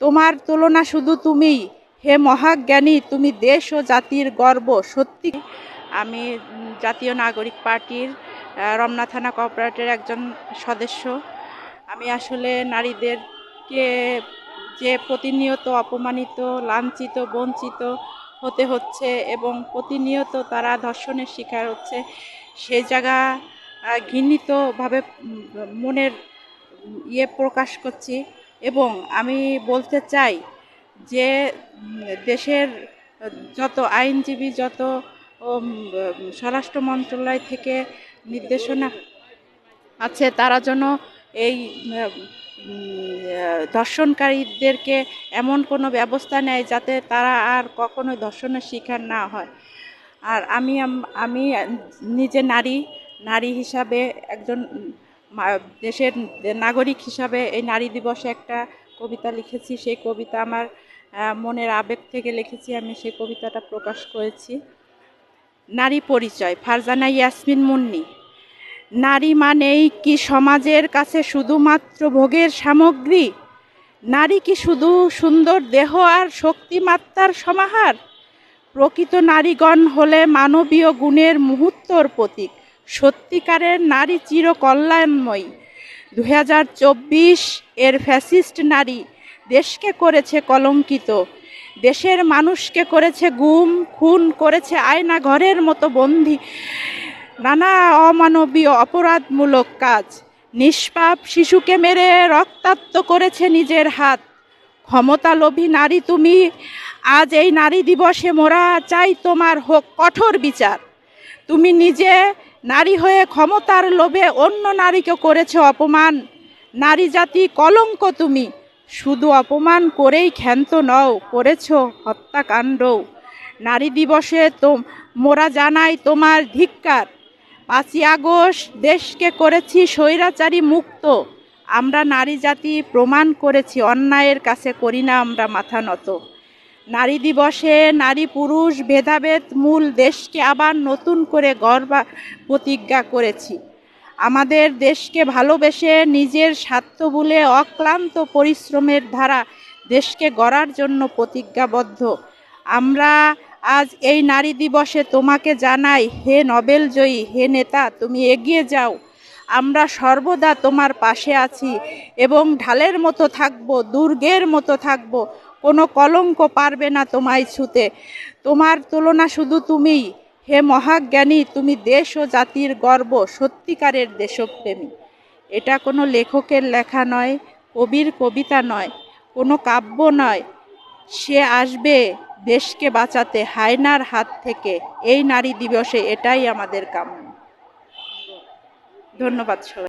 তোমার তুলনা শুধু তুমি হে মহাজ্ঞানী, তুমি দেশ ও জাতির গর্ব, সত্যি। আমি জাতীয় নাগরিক পার্টির রমনা থানা কোঅপারেটিভের একজন সদস্য। আমি আসলে নারীদেরকে যে প্রতিনিয়ত অপমানিত, লাঞ্ছিত, বঞ্চিত হতে হচ্ছে এবং প্রতিনিয়ত তারা ধর্ষণের শিকার হচ্ছে সেই জায়গা ঘৃণিতভাবে মনের ইয়ে প্রকাশ করছি। এবং আমি বলতে চাই যে দেশের যত আইনজীবী, যত স্বরাষ্ট্র মন্ত্রণালয় থেকে নির্দেশনা আছে, তারা যেন এই ধর্ষণকারীদেরকে এমন কোনো ব্যবস্থা নেয় যাতে তারা আর কখনো ধর্ষণের শিকার না হয়। আর আমি আমি নিজে নারী নারী হিসাবে একজন দেশের নাগরিক হিসাবে এই নারী দিবসে একটা কবিতা লিখেছি। সেই কবিতা আমার মনের আবেগ থেকে লিখেছি। আমি সেই কবিতাটা প্রকাশ করেছি। নারী পরিচয়, ফারজানা ইয়াসমিন মুন্নি। নারী মানেই কি সমাজের কাছে শুধুমাত্র ভোগের সামগ্রী? নারী কি শুধু সুন্দর দেহ আর শক্তিমাত্রার সমাহার? প্রকৃত নারীগণ হলে মানবীয় গুণের মুহূর্তর প্রতীক। সত্যিকারের নারী চির কল্যাণময়ী দু এর ফ্যাসিস্ট নারী দেশকে করেছে কলঙ্কিত। দেশের মানুষকে করেছে গুম, খুন, করেছে আয়না ঘরের মতো বন্দি। নানা অমানবীয় অপরাধমূলক কাজ। নিষ্পাপ শিশুকে মেরে রক্তাক্ত করেছে নিজের হাত। ক্ষমতালোভী নারী তুমি, আজ এই নারী দিবসে মোরা চাই তোমার হোক কঠোর বিচার। তুমি নিজে নারী হয়ে ক্ষমতার লোভে অন্য নারীকে করেছ অপমান। নারী জাতি কলঙ্ক তুমি। শুধু অপমান করেই ক্ষান্ত নও, করেছ হত্যাকাণ্ড। নারী দিবসে তো মোরা জানাই তোমার ধিক্কার। পাঁচই আগস্ট দেশকে করেছি স্বৈরাচারী মুক্ত। আমরা নারী জাতি প্রমাণ করেছি, অন্যায়ের কাছে করি না আমরা মাথা নত। নারী দিবসে নারী পুরুষ ভেদাভেদ মূল দেশকে আবার নতুন করে গর্বা প্রতিজ্ঞা করেছি। আমাদের দেশকে ভালোবেসে নিজের স্বার্থ ভুলে অক্লান্ত পরিশ্রমের ধারা দেশকে গড়ার জন্য প্রতিজ্ঞাবদ্ধ। আমরা আজ এই নারী দিবসে তোমাকে জানাই, হে নোবেল জয়ী, হে নেতা, তুমি এগিয়ে যাও। আমরা সর্বদা তোমার পাশে আছি এবং ঢালের মতো থাকব, দুর্গের মতো থাকব। কোনো কলঙ্ক পারবে না তোমায় ছুতে। তোমার তুলনা শুধু তুমিই। হে মহাজ্ঞানী, তুমি দেশ ও জাতির গর্ব, সত্যিকারের দেশপ্রেমী। এটা কোনো লেখকের লেখা নয়, কবির কবিতা নয়, কোনো কাব্য নয়। সে আসবে দেশকে বাঁচাতে, হায়নার হাত থেকে। এই নারী দিবসে এটাই আমাদের কাম্য ধন্যবাদ সবাই